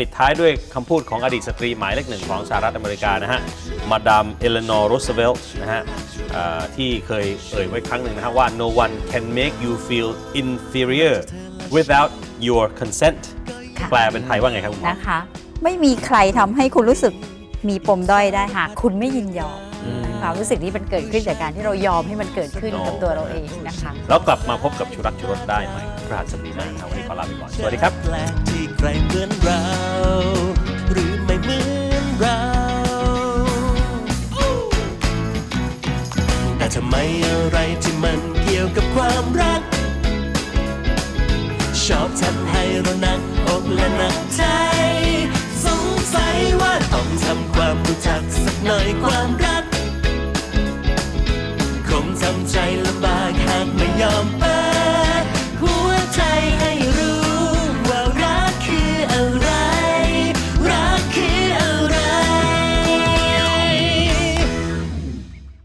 ปิดท้ายด้วยคำพูดของอดีตสตรีหมายเลขหนึ่งของสหรัฐอเมริกานะฮะ มาดามเอเลนอร์โรสเวลต์นะฮะเอ่อที่เคยเอ่ยไว้ครั้งหนึ่งนะฮะว่า no one can make you feel inferior without your consent ค่ะแปลเป็นไทยว่าไงครับคุณหมอนะคะ ไม่มีใครทำให้คุณรู้สึกมีปมด้อยได้หากคุณไม่ยินยอมอืมความรู้สึกนี้มันเกิดขึ้นจากการที่เรายอมให้มันเกิดขึ้นกับตัวเราเองนะคะ แล้วกลับมาพบกับชุรักชุรสได้ใหม่พระหัสบดีหน้าครับวันนี้ขอลาไปก่อน สวัสดีครับ ไม่อะไรที่มันเกี่ยวกับความรัก ชอบทำให้เราหนักอกและหนักใจ สงสัยว่าต้องทำความรู้จักสักหน่อยความรัก คงทำใจลำบากหากไม่ยอม